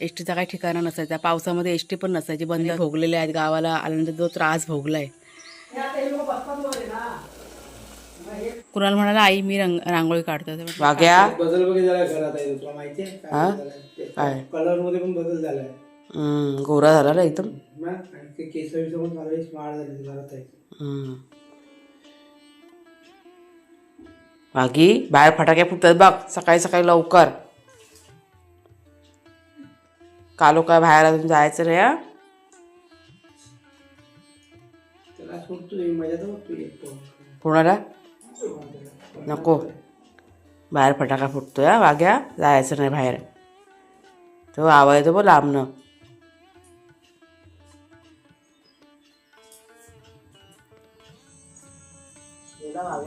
S टीचा काही ठिकाणा नसायचा. पावसामध्ये एस टी पण नसायची. बंद भोगलेले आहेत गावाला. आल्यानंतर जो त्रास भोगलाय. कुणाला म्हणाला आई मी रंग रांगोळी काढतो वाग्या बदल वगैरे झालाय घरात आहे. तुला माहितीये हा? काय? कलरमध्ये पण बदल झालाय. हम्म, गोरा झाला ना एकदम मग आणि ते केस बिस पण चांगले स्मार्ट झाले घरात आहे. हम्म. वागी बाहेर फटाके फुटतात बघ. सकाळी सकाळी लवकर. कालो काय बाहेर अजून जायचं रे हा? कोणाला? नको. बाहेर फटाका फुटतोय हा? वाग्या जायचं नाही बाहेर. तो आवाज येतो लांबनं.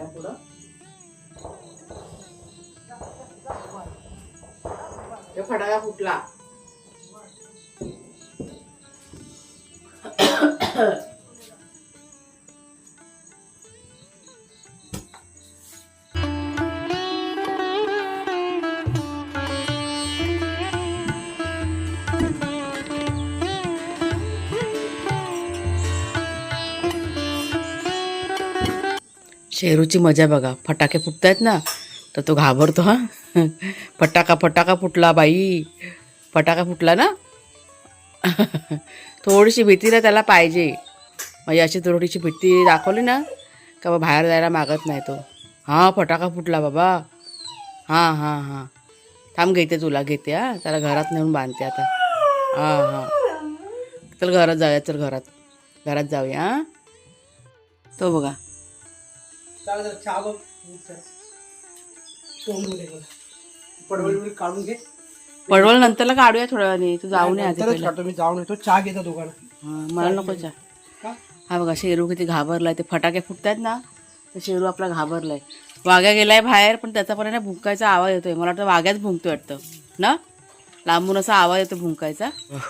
पुढं. हे फटाका फुटला. शेरूची मजा बघा. फटाके फुटतायत ना तर तो घाबरतो हा. फटाका फटाका फुटला बाई. फटाका फुटला ना? थोडीशी भीती ना त्याला पाहिजे. म्हणजे अशी थोडीशी भीती दाखवली ना का बा बाहेर जायला मागत नाही तो. हां फटाका फुटला बाबा. हां हां हां. थांब घेते तुला घेते हा. त्याला घरात नेऊन बांधते आता. हां हां. चल घरात जाऊया चल घरात. घरात जाऊया हां. तो बघा. काढून घे. पडवळ नंतरला काढूया थोड्या वेळाने. तू जाऊन ये आधी नंतरच पहिला. काढतो मी जाऊन येतो. चहा घेतो हां, मला नको चहा. का? हा बघा शेरू किती घाबरलाय. ते फटाके फुटतात ना तर शेरू आपला घाबरलाय. वाघ्या गेलाय बाहेर पण त्याचा पण आहे ना भुंकायचा आवाज येतोय. मला वाटतं वाघ्याच भुंकतोय वाटतं. ना? लांबून असा आवाज येतो भुंकायचा.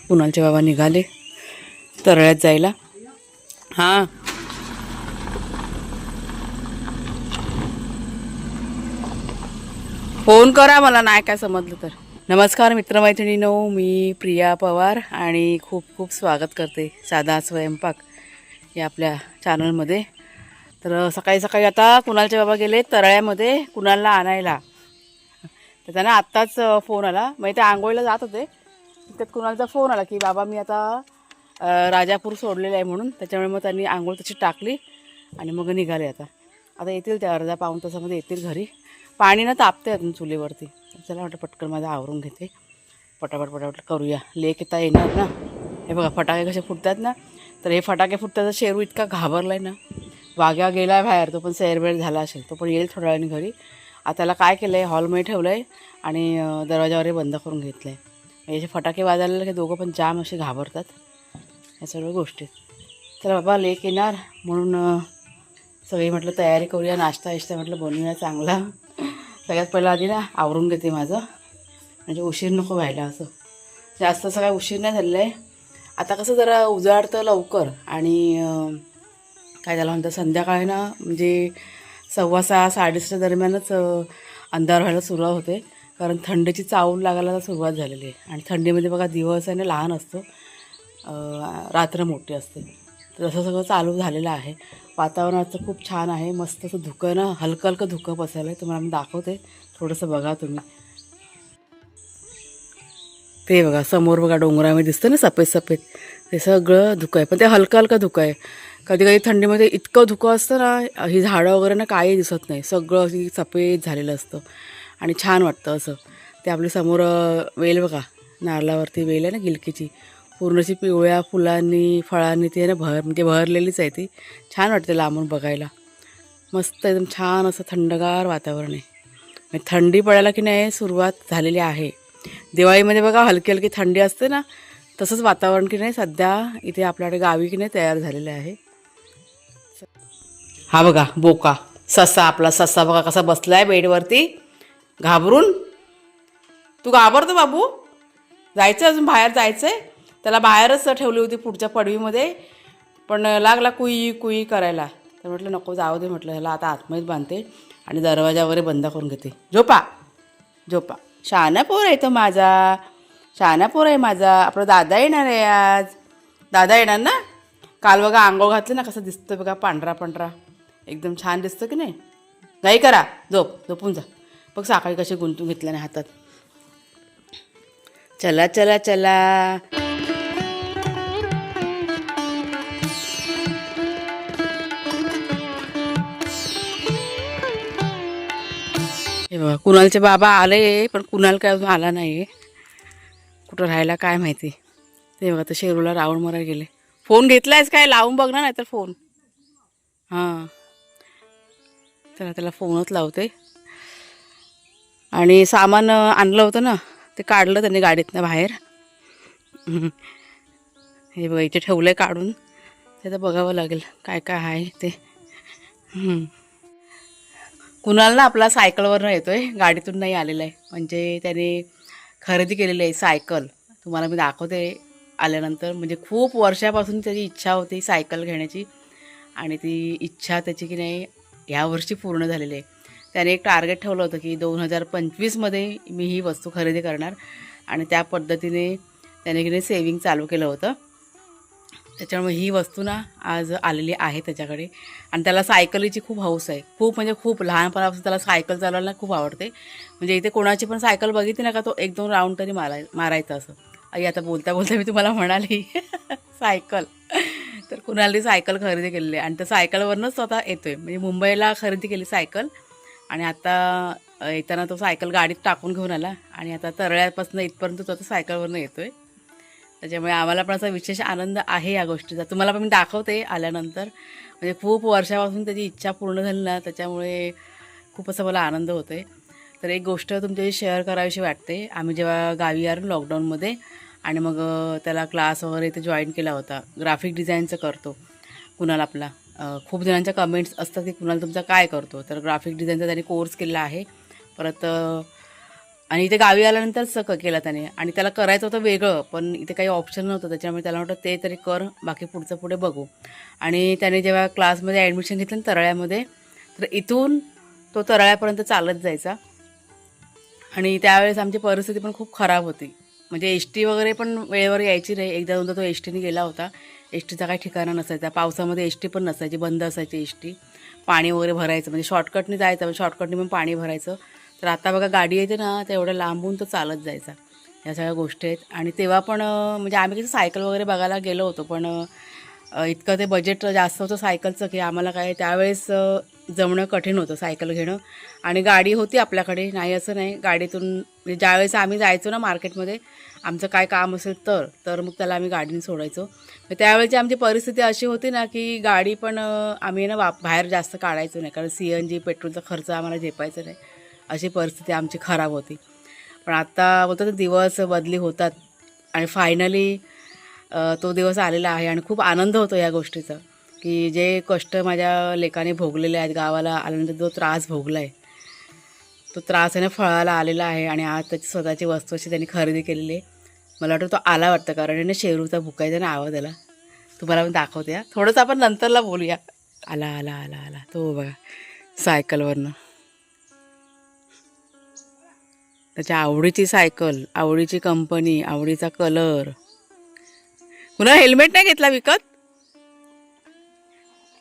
कुणालचे बाबा निघाले. तरळ्यात जायला. हां. फोन करा मला नाही काय समजलं तर. नमस्कार मित्रमैत्रिणीनो मी प्रिया पवार आणि खूप खूप स्वागत करते साधा स्वयंपाक या आपल्या चॅनलमध्ये तर सकाळी सकाळी आता कुणालचे बाबा गेले तरळ्यामध्ये कुणालला आणायला. तर त्यांना आत्ताच फोन आला. मग ते आंघोळीला जात होते. त्यात कुणालचा फोन आला की बाबा मी आता राजापूर सोडलेला आहे म्हणून. त्याच्यामुळे मग त्यांनी आंघोळ तशी टाकली आणि मग निघाले आता. आता येतील त्या अर्धा पाऊण तासामध्ये येतील घरी. पाणी ना तापते अजून चुलीवरती. चला वाटतं पटकन माझं आवरून घेते. पटापट पटापट करूया. लेक येता येणार ना. हे बघा फटाके कसे फुटतात ना. तर हे फटाके फुटतात शेरू इतका घाबरला आहे ना. वाघ्या गेला बाहेर तो पण सैरबेर झाला असेल. तो पण येईल थोड्या वेळाने घरी. आता त्याला काय केलं आहे हॉलमध्ये ठेवलं आहे आणि दरवाजावरही बंद करून घेतलं आहे म्हणजे याचे फटाके वाजायला हे दोघं पण जाम असे घाबरतात. या सर्व गोष्टी. तर बाबा लेक येणार. म्हणून सगळी म्हटलं तयारी करूया. नाश्ता इष्टा म्हटलं बनवूया चांगला. सगळ्यात पहिलं आधी ना आवरून घेते माझं. म्हणजे उशीर नको व्हायला असं. जास्त असं काय उशीर नाही झालेलं आहे. आता कसं जरा उजाडतं लवकर आणि काय झालं म्हणतात संध्याकाळी ना म्हणजे सव्वा सहा साडेसहा दरम्यानच अंधार व्हायला सुरुवात होते. कारण थंडीची चावून लागायला सुरुवात झालेली आहे. आणि थंडीमध्ये बघा दिवस आहे ना लहान असतो. रात्र मोठी असते. तर असं सगळं चालू झालेलं आहे. वातावरणाचं खूप छान आहे. मस्त असं धुकं ना हलकं हलकं धुकं बसायला आहे तुम्हाला मी दाखवते. थोडंसं बघा तुम्ही. ते बघा समोर बघा डोंगरामध्ये दिसतं ना सफेद सफेद. ते सगळं धुकं आहे. पण ते हलकं हलकं धुकं आहे. कधी कधी थंडीमध्ये इतकं धुकं असतं ना ही झाडं वगैरे ना काही दिसत नाही. सगळं अशी सफेद झालेलं असतं. आणि छान वाटतं असं. ते आपल्यासमोर वेल बघा. नारळावरती वेल आहे ना गिलकीची. पूर्णशी पिवळ्या फुलांनी फळांनी ती आहे ना भर म्हणजे भरलेलीच आहे ती. छान वाटते लांबून बघायला. मस्त एकदम छान असं थंडगार वातावरण आहे. थंडी पडायला की नाही सुरुवात झालेली आहे. दिवाळीमध्ये बघा हलकी हलकी थंडी असते ना तसंच वातावरण की नाही सध्या इथे आपल्याकडे गावी की नाही तयार झालेलं आहे. हा बघा बोका. ससा आपला ससा बघा कसा बसलाय बेडवरती. घाबरून. तू घाबरतो बाबू. जायचं अजून बाहेर जायचं आहे त्याला बाहेरच ठेवली होती पुढच्या पडवीमध्ये पण लागला कुई कुई करायला. तर म्हटलं नको जाऊ दे म्हटलं ह्याला आता आतमध्ये बांधते आणि दरवाजा वगैरे बंद करून घेते. झोपा झोपा. शहाणा पोर आहे तो माझा शहाणा पोर आहे माझा. आपला दादा येणार आहे आज. दादा येणार ना? काल बघा आंघोळ घातलं ना कसं दिसतं बघा पांढरा पांढरा. एकदम छान दिसतं की नाही? नाही करा झोप झोपून जा. बघ साखळी कशी गुंतून घेतल्याने नाही हातात. चला चला चला. बघा कुणालचे बाबा आले पण कुणाल काय अजून आला नाही कुठं राहायला काय माहिती. ते बघा तर शेरूला रावण मारायला गेले. फोन घेतलायस काय? लावून बघ ना नाहीतर फोन. हां. चला त्याला फोनच लावते. आणि सामान आणलं होतं ना ते काढलं त्यांनी गाडीतनं बाहेर. हे बघा इथे ठेवलं आहे काढून. ते तर बघावं लागेल काय काय आहे ते. कुणाल ना आपला सायकलवरनं आहे गाडीतून नाही आलेला आहे. म्हणजे त्याने खरेदी केलेली आहे सायकल. तुम्हाला मी दाखवते आल्यानंतर. म्हणजे खूप वर्षापासून त्याची इच्छा होती सायकल घेण्याची. आणि ती इच्छा त्याची की नाही ह्या वर्षी पूर्ण झालेली आहे. त्याने एक टार्गेट ठेवलं होतं की दोन हजार पंचवीसमध्ये मी ही वस्तू खरेदी करणार. आणि त्या पद्धतीने त्याने की नाही सेविंग चालू केलं होतं. त्याच्यामुळे ही वस्तू ना आज आलेली आहे त्याच्याकडे. आणि त्याला सायकलीची खूप हौस आहे. खूप म्हणजे खूप लहानपणापासून त्याला सायकल चालवायला खूप आवडते. म्हणजे इथे कोणाची पण सायकल बघितली ना का तो एक दोन राऊंड तरी माराय मारायचा असं. आई आता बोलता बोलता मी तुम्हाला म्हणाली. सायकल. तर कुणाला सायकल खरेदी केलेली आहे. आणि त्या सायकलवरनंच स्वतः येतो आहे म्हणजे मुंबईला खरेदी केली सायकल. आणि आता येताना तो सायकल गाडीत टाकून घेऊन आला. आणि आता तरळ्यापासून इथपर्यंत तो आता सायकलवरनं येतो आहे त्याच्यामुळे आम्हाला पण असा विशेष आनंद आहे या गोष्टीचा. तुम्हाला पण मी दाखवते आल्यानंतर. म्हणजे खूप वर्षापासून त्याची इच्छा पूर्ण झाली ना त्याच्यामुळे खूप असं मला आनंद होतो आहे तर एक गोष्ट तुमच्याशी शेअर करावीशी वाटते. आम्ही जेव्हा गावी आलो लॉकडाऊनमध्ये आणि मग त्याला क्लास वगैरे इथे जॉईन केला होता. ग्राफिक डिझाईनचं करतो. कुणाल आपला खूप जणांच्या कमेंट्स असतात की कुणाल तुमचा काय करतो. तर ग्राफिक डिझाईनचा त्याने कोर्स केला आहे. परत आणि इथे गावी आल्यानंतर सक केला त्याने. आणि त्याला करायचं होतं वेगळं पण इथे काही ऑप्शन नव्हतं. त्याच्यामुळे त्याला वाटतं ते तरी कर बाकी पुढचं पुढे बघू. आणि त्याने जेव्हा क्लासमध्ये ॲडमिशन घेतलं ना तरळ्यामध्ये तर इथून तो तरळ्यापर्यंत चालत जायचा. आणि त्यावेळेस आमची परिस्थिती पण खूप खराब होती. म्हणजे एस टी वगैरे पण वेळेवर यायची नाही. एकदा दोनदा तो एस टीने गेला होता. एस टीचा काही ठिकाणा नसायचा. पावसामध्ये एस टी पण नसायची. बंद असायची एस टी. पाणी वगैरे भरायचं. म्हणजे शॉर्टकटने जायचं. शॉर्टकटने पण पाणी भरायचं. तर आता बघा गाडी येते ना तर एवढं लांबून तो चालत जायचा. या सगळ्या गोष्टी आहेत. आणि तेव्हा पण म्हणजे आम्ही कसं सायकल वगैरे बघायला गेलो होतो पण इतकं ते बजेट जास्त होतं सायकलचं की आम्हाला काय त्यावेळेस जमणं कठीण होतं सायकल घेणं. आणि गाडी होती आपल्याकडे नाही असं नाही. गाडीतून म्हणजे ज्यावेळेस आम्ही जायचो ना मार्केटमध्ये आमचं काय काम असेल तर तर मग त्याला आम्ही गाडीने सोडायचो. तर त्यावेळेची आमची परिस्थिती अशी होती ना की गाडी पण आम्ही ना वाप बाहेर जास्त काढायचो नाही कारण सी एन जी पेट्रोलचा खर्च आम्हाला झेपायचा नाही. अशी परिस्थिती आमची खराब होती. पण आता बोलतात दिवस बदली होतात आणि फायनली तो दिवस आलेला आहे आणि खूप आनंद होतो या गोष्टीचा. की जे कष्ट माझ्या लेकाने भोगलेले आहेत गावाला आल्यानंतर जो त्रास भोगला आहे तो त्रास आहे ना फळाला आलेला आहे आणि आज त्याची स्वतःची वस्तू अशी त्यांनी खरेदी केलेली आहे. मला वाटतं तो आला वाटतं कारण याने शेरूचा भुकायचा ना आवाज आला. तुम्हाला मी दाखवते थोडंसं आपण नंतरला बोलूया. आला आला आला आला. तो बघा सायकलवरनं. त्याच्या आवडीची सायकल आवडीची कंपनी आवडीचा कलर. कुणा हेल्मेट नाही घेतला विकत?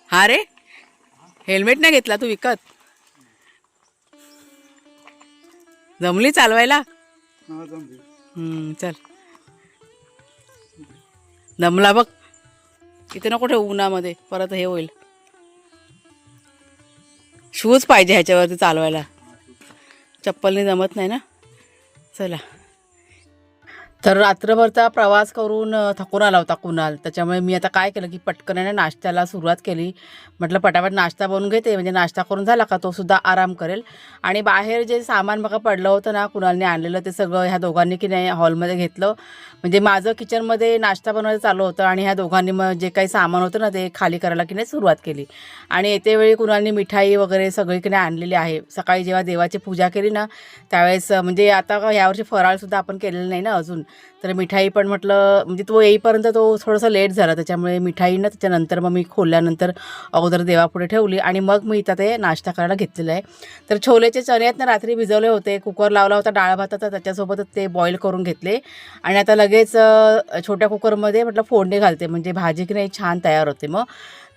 हा रे? हेल्मेट नाही घेतला तू विकत? जमली चालवायला? हम्म, चल. दमला बघ. इथे नको ठेवू उन्हामध्ये परत हे होईल. शूज पाहिजे ह्याच्यावरती चालवायला. चप्पलने जमत नाही ना? चला तर रात्रभरचा प्रवास करून थकून आला होता कुणाल. त्याच्यामुळे मी आता काय केलं की पटकन आहे नाश्त्याला सुरुवात केली. म्हटलं पटापट नाश्ता बनवून घेते. म्हणजे नाश्ता करून झाला का? तो सुद्धा आराम करेल. आणि बाहेर जे सामान बघा पडलं होतं ना कुणालने आणलेलं ते सगळं ह्या दोघांनी की नाही हॉलमध्ये घेतलं. म्हणजे माझं किचनमध्ये नाश्ता बनवायचं चालू होतं आणि ह्या दोघांनी मग जे काही सामान होतं ना ते खाली करायला की नाही सुरुवात केली. आणि येते वेळी कुणालनी मिठाई वगैरे सगळी की नाही आणलेली आहे. सकाळी जेव्हा देवाची पूजा केली ना त्यावेळेस म्हणजे आता यावर्षी फराळसुद्धा आपण केलेलं नाही ना अजून. तर मिठाई पण म्हटलं म्हणजे तो येईपर्यंत तो थोडासा लेट झाला. त्याच्यामुळे मिठाई ना त्याच्यानंतर मग मी खोलल्यानंतर अगोदर देवापुढे ठेवली आणि मग मी इथं ते नाश्ता करायला घेतलेलं आहे. तर छोलेचे चणे आहेत ना रात्री भिजवले होते. कुकर लावला होता डाळ भाताचा त्याच्यासोबतच ते बॉईल करून घेतले. आणि आता लगेच छोट्या कुकरमध्ये म्हटलं फोडणी घालते. म्हणजे भाजी की नाही छान तयार होते मग.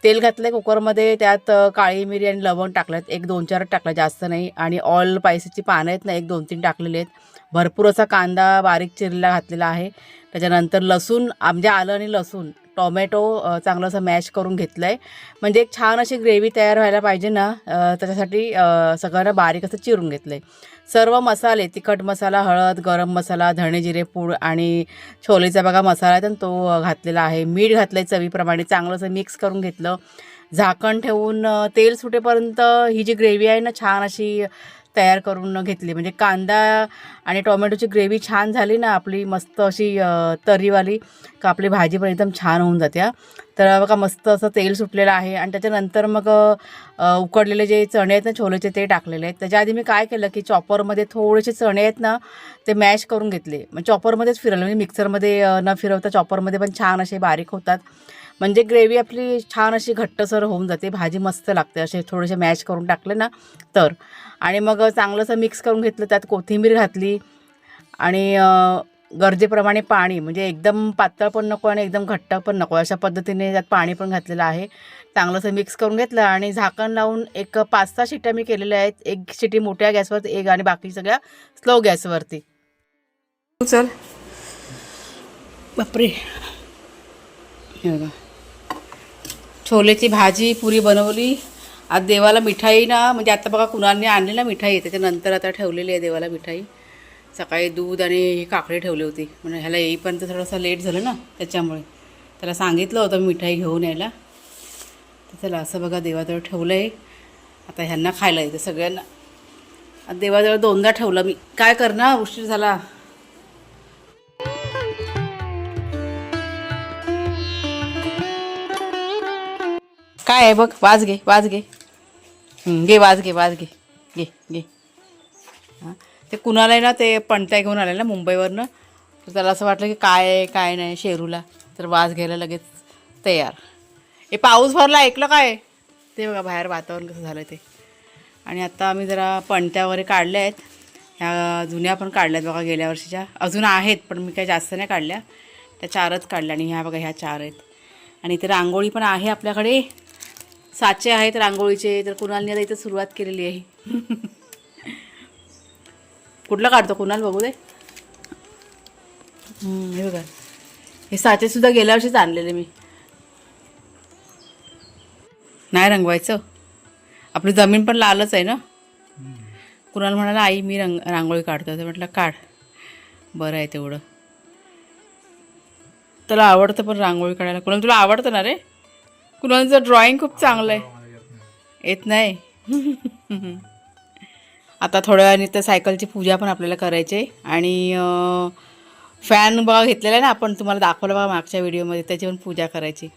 तेल घातलं कुकरमध्ये. त्यात काळी मिरी आणि लवंग टाकल्यात. एक दोन चार टाकलं जास्त नाही. आणि ऑल स्पायसीची पानं आहेत ना एक दोन तीन टाकलेली आहेत. भरपूर असा कांदा बारीक चिरलेला घातलेला आहे. त्याच्यानंतर लसूण म्हणजे आलं आणि लसूण. टोमॅटो चांगलं असं मॅश करून घेतलं आहे म्हणजे एक छान अशी ग्रेव्ही तयार व्हायला पाहिजे ना त्याच्यासाठी सगळ्यांना बारीक असं चिरून घेतलं आहे सर्व मसाले तिखट मसाला हळद गरम मसाला धणे जिरे पूड आणि छोलेचा बघा मसाला आहे तो घातलेला आहे. मीठ घातलं आहे चवीप्रमाणे चांगलं असं मिक्स करून घेतलं. झाकण ठेवून तेल सुटेपर्यंत ही जी ग्रेव्ही आहे ना छान अशी तयार करून घेतली. म्हणजे कांदा आणि टोमॅटोची ग्रेव्ही छान झाली ना आपली मस्त अशी तर्रीवाली का आपली भाजी पण एकदम छान होऊन जाते तर बघा मस्त असं तेल सुटलेलं आहे आणि त्याच्यानंतर मग उकडलेले जे चणे आहेत ना छोलेचे ते टाकलेले आहेत. त्याच्या आधी मी काय केलं की चॉपरमध्ये थोडेसे चणे आहेत ना ते मॅश करून घेतले. मग चॉपरमध्येच फिरवलं. म्हणजे मिक्सरमध्ये न फिरवता चॉपरमध्ये पण छान असे बारीक होतात. म्हणजे ग्रेव्ही आपली छान अशी घट्टसर होऊन जाते भाजी मस्त लागते असे थोडेसे मॅश करून टाकले ना तर. आणि मग चांगलंसं मिक्स करून घेतलं त्यात कोथिंबीर घातली आणि गरजेप्रमाणे पाणी म्हणजे एकदम पातळ पण नको आणि एकदम घट्ट पण नको अशा पद्धतीने त्यात पाणी पण घातलेलं आहे. चांगलंसं मिक्स करून घेतलं आणि झाकण लावून एक पाच सहा शिट्ट्या मी केलेल्या आहेत एक शिटी मोठ्या गॅसवर एक आणि बाकी सगळ्या स्लो गॅसवरती. चल. बापरे. हे बघा. छोलेची भाजी पुरी बनवली. आज देवाला मिठाई ना म्हणजे आता बघा कुणाने आणली ना मिठाई त्याच्यानंतर आता ठेवलेली आहे देवाला मिठाई. सकाळी दूध आणि ही काकडी ठेवली होती. म्हणजे ह्याला येईपर्यंत थोडंसं लेट झालं ना त्याच्यामुळे. त्याला सांगितलं होतं मिठाई घेऊन यायला. तर चला असं बघा देवाजवळ ठेवलं आहे आता ह्यांना खायला येतं सगळ्यांना. आता देवाजवळ दोनदा ठेवलं मी. काय करणार उशीर झाला. काय आहे बघ वाज घे वाज घे. घे वाज घे वाज घे. घे घे. हां? ते कुणाला आहे ना ते पणत्या घेऊन आले ना मुंबईवरनं. तर त्याला असं वाटलं की काय आहे काय नाही शेरूला. तर वाज घ्यायला लगेच तयार. हे पाऊस भरला ऐकलं काय? ते बघा बाहेर वातावरण कसं झालं ते. आणि आता आम्ही जरा पणत्या वगैरे काढल्या आहेत. ह्या जुन्या पण काढल्या आहेत बघा गेल्या वर्षीच्या. अजून आहेत पण मी काही जास्त नाही काढल्या. त्या चारच काढल्या आणि ह्या बघा ह्या चार आहेत. आणि इथे रांगोळी पण आहे आपल्याकडे. साचे आहेत रांगोळीचे तर कुणालने आता इथं सुरुवात केलेली आहे. कुठलं काढतो कुणाल बघू दे. हे बघा. हे साचेसुद्धा गेल्या वर्षीच आणलेले मी. नाही रंगवायचं. आपली जमीन पण लालच आहे ना? कुणाला म्हणाला आई मी रंग रांगोळी काढतो तर म्हटलं काढ. बरं आहे तेवढं. त्याला आवडतं पण रांगोळी काढायला. कुणाला तुला आवडतं ना रे? कुणाचं ड्रॉइंग खूप चांगलं आहे येत नाही. आता थोड्या वेळाने तर सायकलची पूजा पण आपल्याला करायची आहे. आणि फॅन बघा घेतलेला आहे ना आपण तुम्हाला दाखवलं बघा मागच्या व्हिडिओमध्ये त्याची पण पूजा करायची.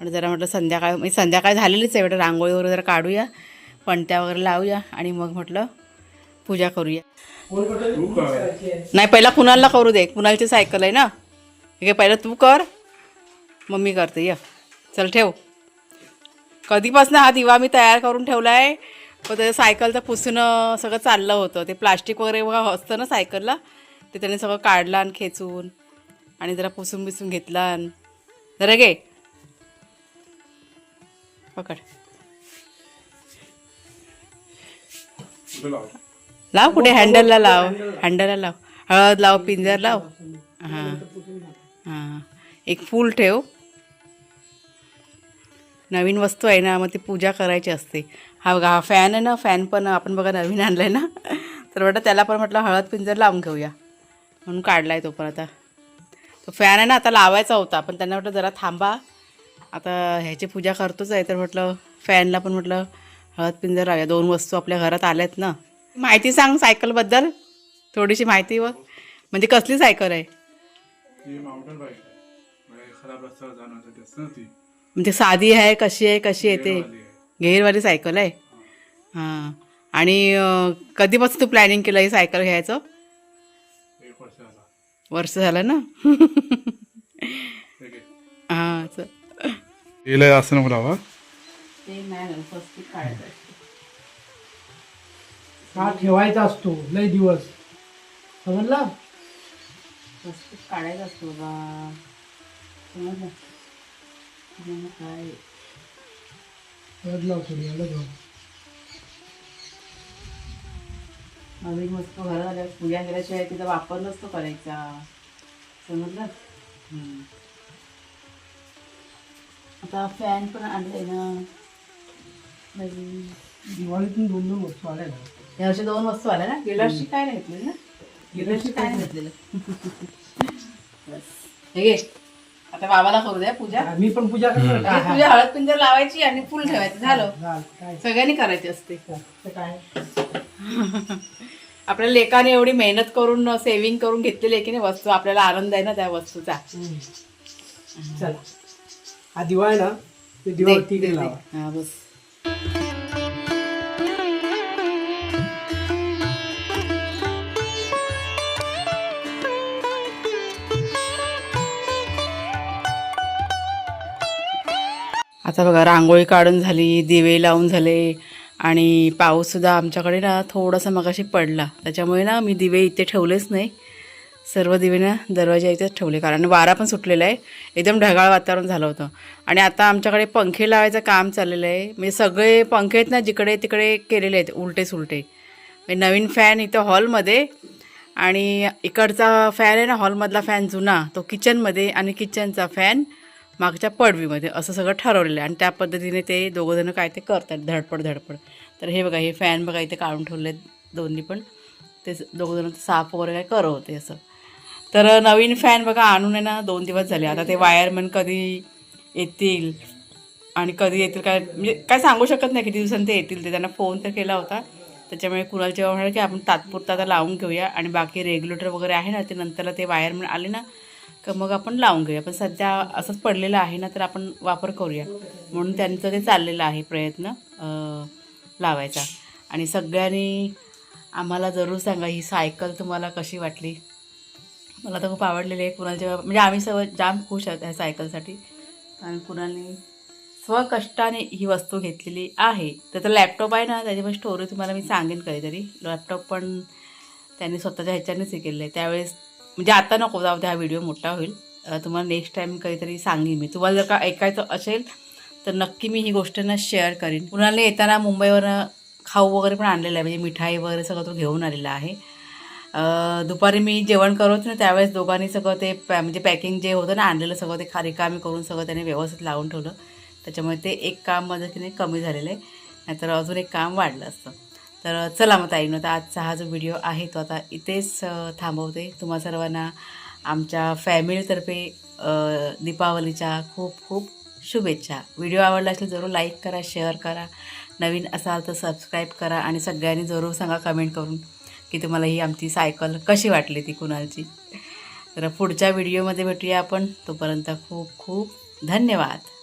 आणि जरा म्हटलं संध्याकाळ म्हणजे संध्याकाळ झालेलीच आहे म्हटलं रांगोळी वगैरे जरा काढूया पणत्या वगैरे लावूया आणि मग म्हटलं पूजा करूया. नाही पहिला कुणालला करू दे. कुणालची सायकल आहे ना. हे पहिलं तू कर. मम्मी करते या. चल ठेव. कधीपासून हा दिवा मी तयार करून ठेवला आहे पण त्याचं सायकलचं पुसणं सगळं चाललं होतं. ते प्लास्टिक वगैरे असतं ना सायकलला? ते त्याने सगळं काढलं आणि खेचून आणि जरा पुसून बिसून घेतला जरा घे. पकड. लाव. कुठे? हँडलला लाव. हँडलला लाव. हळद लाव पिंजर लाव. हां. हां. एक फूल ठेव. नवीन वस्तू आहे ना मग ती पूजा करायची असते. हा बघा हा फॅन आहे ना फॅन पण आपण बघा नवीन आणला आहे ना. तर म्हटलं त्याला पण म्हटलं हळद पिंजर लावून घेऊया. म्हणून काढला आहे तो पण आता. तो फॅन आहे ना आता लावायचा होता पण त्यांना म्हटलं जरा थांबा. आता ह्याची पूजा करतोच आहे तर म्हटलं फॅनला पण म्हटलं हळद पिंजर लावूया. दोन वस्तू आपल्या घरात आल्यात ना. माहिती सांग सायकलबद्दल थोडीशी माहिती व म्हणजे कसली सायकल आहे? आहे म्हणजे ना ती साधी आहे कशी आहे कशी आहे. गेअरवाली सायकल आहे? हां. आणि कधीपासून तू प्लॅनिंग केलं ही सायकल घ्यायचं? वर्ष झाला. वर्ष झालं ना? आहे. हां चल. असं नको लावा ते नाही स्वस्तिक काढायचं हा ठेवायचा असतो? लय दिवस. समजला? काढायचा असतो बा. समजलं? मग काय. नवीन वस्तू घरात आल्या पूजा केल्याशिवाय तिचा वापर नसतो करायचा. समजलं. आता फॅन पण आणले ना. नवीन. दिवाळीतून दोन दोन वस्तू आल्या ना. या वर्षी दोन वस्तू आल्या ना? गेल्या वर्षी काय नाही घेतलेलं? ना गेल्या वर्षी काय घेतलेलं? बस. हे आता बाबाला करू द्या पूजा. मी पण पूजा करतो. हे पूजा हळद पिंजर लावायची आणि फुल ठेवायचं. झालं. झालं, काय? सगळ्यांनी करायची असते. काय? आपल्या लेकाने एवढी मेहनत करून सेव्हिंग करून घेतलेली आहे की नाही वस्तू. आपल्याला आनंद आहे ना त्या वस्तूचा. हम्म. चला. हा दिवा आहे ना ते दिवा दे, ठीक दे, आहे दे. लावा. हा बस. आता बघा रांगोळी काढून झाली दिवे लावून झाले आणि पाऊससुद्धा आमच्याकडे ना थोडासा मगाशी पडला. त्याच्यामुळे ना मी दिवे इथे ठेवलेच नाही. सर्व दिवे ना दरवाजा इथेच ठेवले कारण वारा पण सुटलेला आहे. एकदम ढगाळ वातावरण झालं होतं. आणि आता आमच्याकडे पंखे लावायचं काम चाललेलं आहे. म्हणजे सगळे पंखे आहेत ना जिकडे तिकडे केलेले आहेत उलटे सुलटे म्हणजे नवीन फॅन इथं हॉलमध्ये आणि इकडचा फॅन आहे ना हॉलमधला फॅन जुना तो किचनमध्ये आणि किचनचा फॅन मागच्या पडवीमध्ये असं सगळं ठरवलेलं आहे. आणि त्या पद्धतीने ते दोघंजणं काय ते करतात धडपड धडपड. तर हे बघा हे फॅन बघा इथे काढून ठेवले आहेत दोन्ही पण. ते दोघंजणं साफ वगैरे काय करवते असं. तर नवीन फॅन बघा आणून आहे ना दोन दिवस झाले. आता ते वायरमन कधी येतील आणि कधी येतील काय म्हणजे काय सांगू शकत नाही. किती दिवसांनी ते येतील ते त्यांना फोन तर केला होता. त्याच्यामुळे कुणाला जेव्हा म्हणाल की आपण तात्पुरता आता लावून घेऊया. आणि बाकी रेग्युलेटर वगैरे आहे ना ते नंतरला ते वायरमन आले ना का मग आपण लावून घेऊया. पण सध्या असंच पडलेलं आहे ना तर आपण वापर करूया. म्हणून त्यांचं ते चाललेलं आहे प्रयत्न लावायचा. आणि सगळ्यांनी आम्हाला जरूर सांगा ही सायकल तुम्हाला कशी वाटली? मला तर खूप आवडलेली आहे. कुणाच्या म्हणजे आम्ही सर्व जाम खुश आहोत ह्या सायकलसाठी. आणि कुणाने स्वकष्टाने ही वस्तू घेतलेली आहे. त्याचा लॅपटॉप आहे ना त्याची पण स्टोरी तुम्हाला मी सांगेन कधीतरी. लॅपटॉप पण त्यांनी स्वतःच्या ह्याच्यानेच हे केलेलं आहे. त्यावेळेस म्हणजे आता नको जाऊ द्या हा व्हिडिओ मोठा होईल. तुम्हाला नेक्स्ट टाईम काहीतरी सांगेन मी. तुम्हाला जर का ऐकायचं असेल तर नक्की मी ही गोष्ट ना शेअर करीन. कुणाला येताना मुंबईवरनं खाऊ वगैरे पण आणलेलं आहे. म्हणजे मिठाई वगैरे सगळं तो घेऊन आलेला आहे. दुपारी मी जेवण करत ना त्यावेळेस दोघांनी सगळं ते पॅ म्हणजे पॅकिंग जे होतं ना आणलेलं सगळं ते खारी करून सगळं त्याने व्यवस्थित लावून ठेवलं. त्याच्यामुळे ते एक काम माझं की नाही कमी झालेलं आहे. नाहीतर अजून एक काम वाढलं असतं. तर चला मग ताईनं तर आजचा हा जो व्हिडिओ आहे तो आता इथेच थांबवते. तुम्हा सर्वांना आमच्या फॅमिलीतर्फे दीपावलीच्या खूप खूप शुभेच्छा. व्हिडिओ आवडला असेल जरूर लाईक करा शेअर करा. नवीन असाल तर सबस्क्राईब करा आणि सगळ्यांनी जरूर सांगा कमेंट करून की तुम्हाला ही आमची सायकल कशी वाटली ती कुणालची. तर पुढच्या व्हिडिओमध्ये भेटूया आपण. तोपर्यंत खूप खूप धन्यवाद.